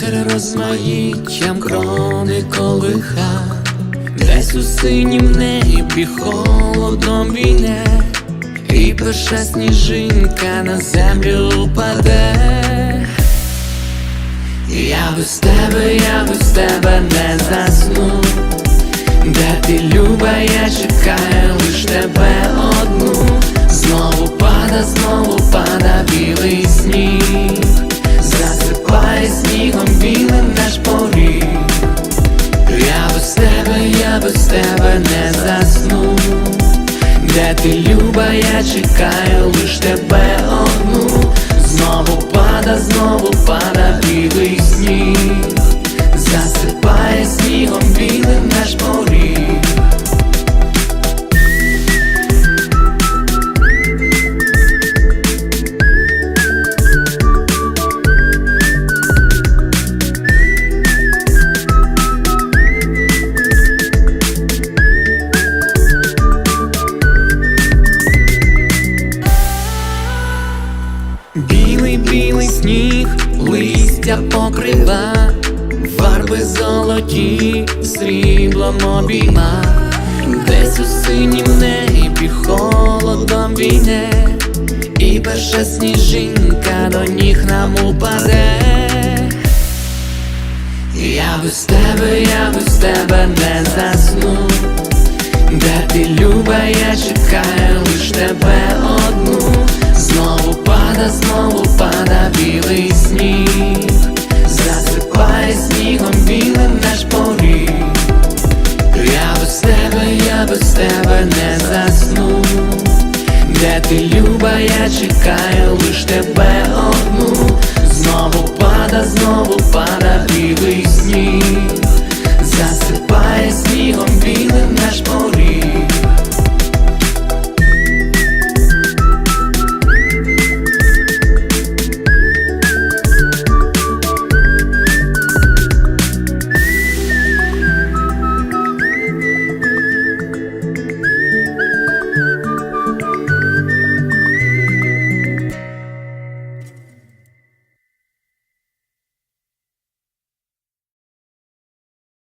розмаїттям крони колиха, десь у синім небі холодом війне, і перша сніжинка на землю паде. Я без тебе, я без тебе не засну. Де ти люба, я чекаю лиш тебе одну. Знову пада, знову наш поріг. Я без тебе, я без тебе не засну. Де ти люба, я чекаю лиш тебе сніг, листя покрива, фарби золоті, сріблом обійма, десь у синім небі холодом війне, і перша сніжинка до ніг нам упаде. Я без тебе, я без тебе не засну. Де ти люба, я чекаю теплий сніг, засипає снігом білим наш поріг. Я без тебе, я без тебе не засну, де ти люба, я чекаю лиш тебе одну, знову пада, знову пада білий сніг, засипає снігом білим наш поріг.